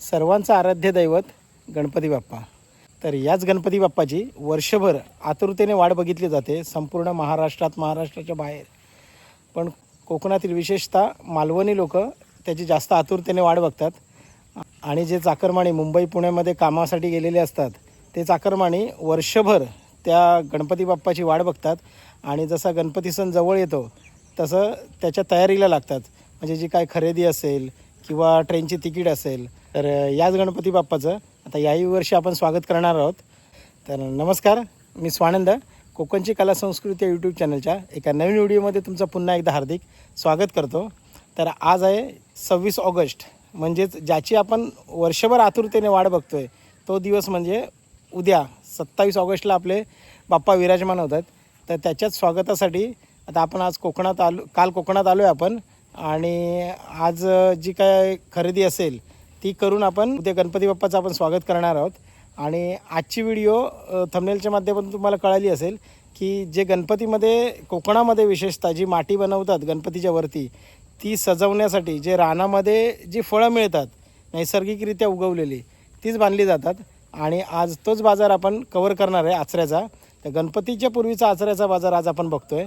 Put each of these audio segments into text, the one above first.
सर्वांचं आराध्य दैवत गणपती बाप्पा. तर याच गणपती बाप्पाची वर्षभर आतुरतेने वाढ बघितली जाते संपूर्ण महाराष्ट्रात महाराष्ट्राच्या बाहेर. पण कोकणातील विशेषतः मालवणी लोक त्याची जास्त आतुरतेने वाढ बघतात. आणि जे चाकरमाणी मुंबई पुण्यामध्ये कामासाठी गेलेले असतात ते चाकरमाणी वर्षभर त्या गणपती बाप्पाची वाट बघतात. आणि जसा गणपती सण जवळ येतो तसं त्याच्या तयारीला लागतात. म्हणजे जी काय खरेदी असेल किंवा ट्रेनची तिकीट असेल तर याच गणपती बाप्पाचं. आता याही वर्षी आपण स्वागत करणार आहोत. तर नमस्कार मी स्वानंद कोकणची कला संस्कृती यूट्यूब चॅनलच्या एका नवीन व्हिडिओमध्ये तुमचं पुन्हा एकदा हार्दिक स्वागत करतो. तर आज आहे सव्वीस ऑगस्ट म्हणजेच ज्याची आपण वर्षभर आतुरतेने वाट बघतोय तो दिवस म्हणजे उद्या सत्तावीस ऑगस्टला आपले बाप्पा विराजमान होत आहेत तर त्याच्याच स्वागतासाठी आता आपण आज कोकणात आलो काल कोकणात आलो आहे आपण. आणि आज जी काय खरेदी असेल ती करून आपण उद्या गणपती बाप्पाचं आपण स्वागत करणार आहोत. आणि आजची व्हिडिओ थंबनेलच्या माध्यमातून तुम्हाला कळाली असेल की जे गणपतीमध्ये कोकणामध्ये विशेषतः जी माती बनवतात गणपतीच्या वरती ती सजवण्यासाठी जे रानामध्ये जी फळं मिळतात नैसर्गिकरित्या उगवलेली तीच बांधली जातात. आणि आज तोच बाजार आपण कवर करणार आहे आचऱ्याचा. तर गणपतीच्या पूर्वीचा आचऱ्याचा बाजार आज आपण बघतोय.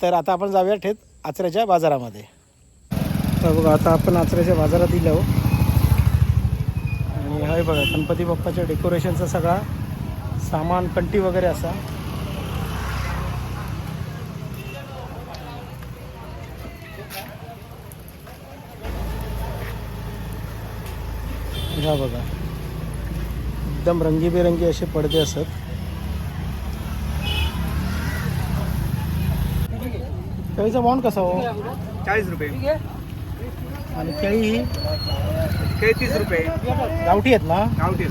तर आता आपण जाऊया थेट आचऱ्याच्या बाजारामध्ये. तर बघा आता आपण आचऱ्याच्या बाजारात दिलो आणि हे बघा गणपती बाप्पाच्या डेकोरेशनचा सगळा सामान कंटी वगैरे असा. ह्या बघा एकदम रंगीबेरंगी असे पडदे असत. केळीचा बॉन्ड कसा हो? चाळीस रुपये. आणि केळी ही तेहतीस रुपये. गावठी आहेत ना? गावठी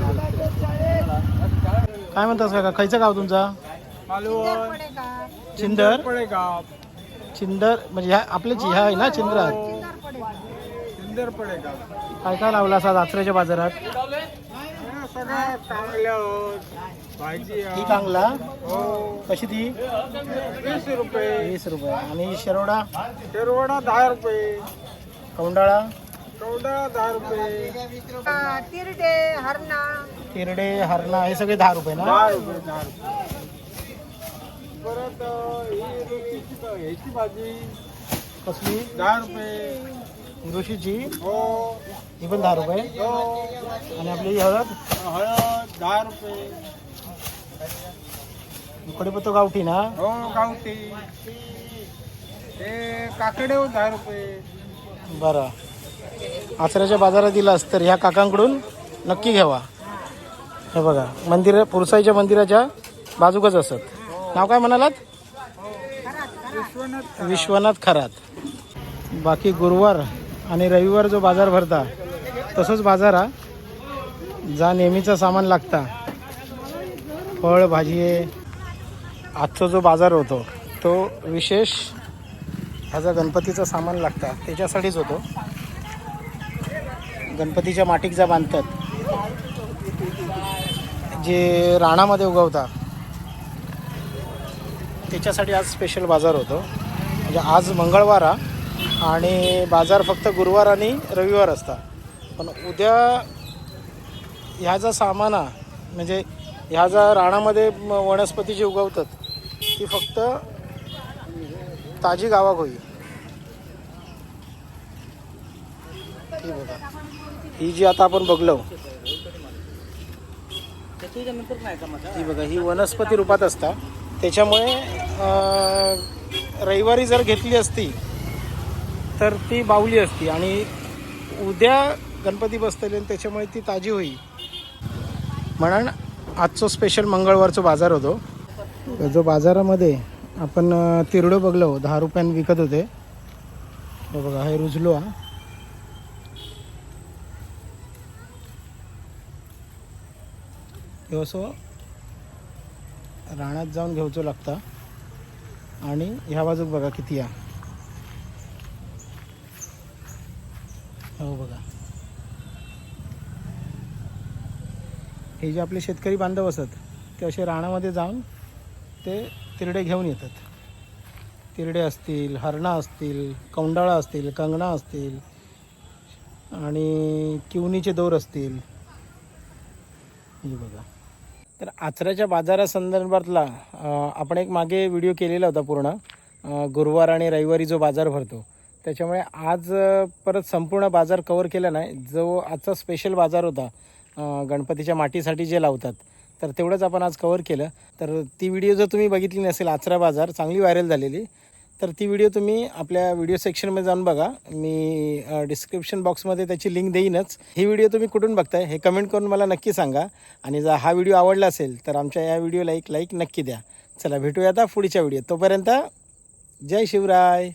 काय म्हणतास काका? खायचं गाव तुमचा? मालवण. चिंदर? पडेगाव चिंदर म्हणजे ह्या आपल्याच ह्या आहे ना चिंद्रात? सिंदर पडेगाव काय काय लावला असा आचऱ्याच्या बाजारात? सगळं चांगलं भाजी ही कांगला? हो. कशी ती? वीस रुपये. वीस रुपये. आणि शिरोडा? शेरवडा दहा रुपये. कौंडाळा? चौदा दहा रुपये. तिरडे हरणा. तिरडे हरणा हे सगळे दहा रुपये ना? दहा रुपये दहा रुपये. परत अं, ही रुचीची ह्याची भाजी. कसली? दहा रुपये. ऋषीची हो. ही पण दहा रुपये? हो. आणि आपली ही हळद? हळद दहा रुपये. कडीपत्तो गावठी ना? हो गावठी. ते काकडे हो दहा रुपये. बरं. आचऱ्याच्या बाजारात दिलास तर ह्या काकांकडून नक्की घ्यावा. हे बघा मंदिर पुरसाईच्या मंदिराच्या बाजूकच असत. नाव काय म्हणालात? विश्वनाथ खरात. बाकी गुरुवार आणि रविवार जो बाजार भरता तसंच बाजार हा जा नेहमीचा सामान लागता. फळ भाजी आजचा जो बाजार होतो तो विशेष ह्याचा गणपतीचं सामान लागतं त्याच्यासाठीच होतो. गणपतीच्या माटिक ज्या बांधतात जे राणामध्ये उगवतात त्याच्यासाठी आज स्पेशल बाजार होतो. म्हणजे आज मंगळवार आणि बाजार फक्त गुरुवार आणि रविवार असता पण उद्या ह्या जा सामान म्हणजे ह्या ज्या राणामध्ये वनस्पती जी उगवतात ती फक्त ताजी गावाक होई. ही बघा. ही जी आता आपण बघलो ही बघा ही वनस्पती रूपात असता. त्याच्यामुळे रविवारी जर घेतली असती तर ती बावली असती आणि उद्या गणपती बसतले आणि त्याच्यामुळे ती ताजी होईल म्हणून आजचो स्पेशल मंगळवारचं बाजार होतो. जो बाजारामध्ये आपण तिरडं बघलो हो, दहा रुपयानं विकत होते. हे बघा हे रुजलो हा. हे असं रानात जाऊन घेवचो लागता. आणि ह्या बाजूक बघा किती या हो बघा. हे जे आपले शेतकरी बांधव असत ते असे रानामध्ये जाऊन ते तिरडे घेऊन येतात. तिरडे असतील हरणा असतील कौंडाळा असतील कंगणा असतील आणि किवनीचे दोर असतील. हे बघा. तर आचऱ्याच्या बाजारासंदर्भातला आपण एक मागे व्हिडिओ केलेला होता पूर्ण. गुरुवार आणि रविवारी जो बाजार भरतो त्याच्यामुळे आज परत संपूर्ण बाजार कवर केला नाही. जो आजचा स्पेशल बाजार होता गणपतीच्या माटीसाठी जे लावतात तर तेवढंच आपण आज कवर केलं. तर ती व्हिडिओ जर तुम्ही बघितली नसेल आचरा बाजार चांगली व्हायरल झालेली तर ती व्हिडिओ तुम्ही आपल्या व्हिडिओ सेक्शनमध्ये जाऊन बघा. मी डिस्क्रिप्शन बॉक्समध्ये त्याची लिंक देईनच. ही व्हिडिओ तुम्ही कुठून बघताय हे कमेंट करून मला नक्की सांगा. आणि जर हा व्हिडिओ आवडला असेल तर आमच्या या व्हिडिओला एक लाईक नक्की द्या. चला भेटूया आता पुढच्या व्हिडिओ तोपर्यंत जय शिवराय.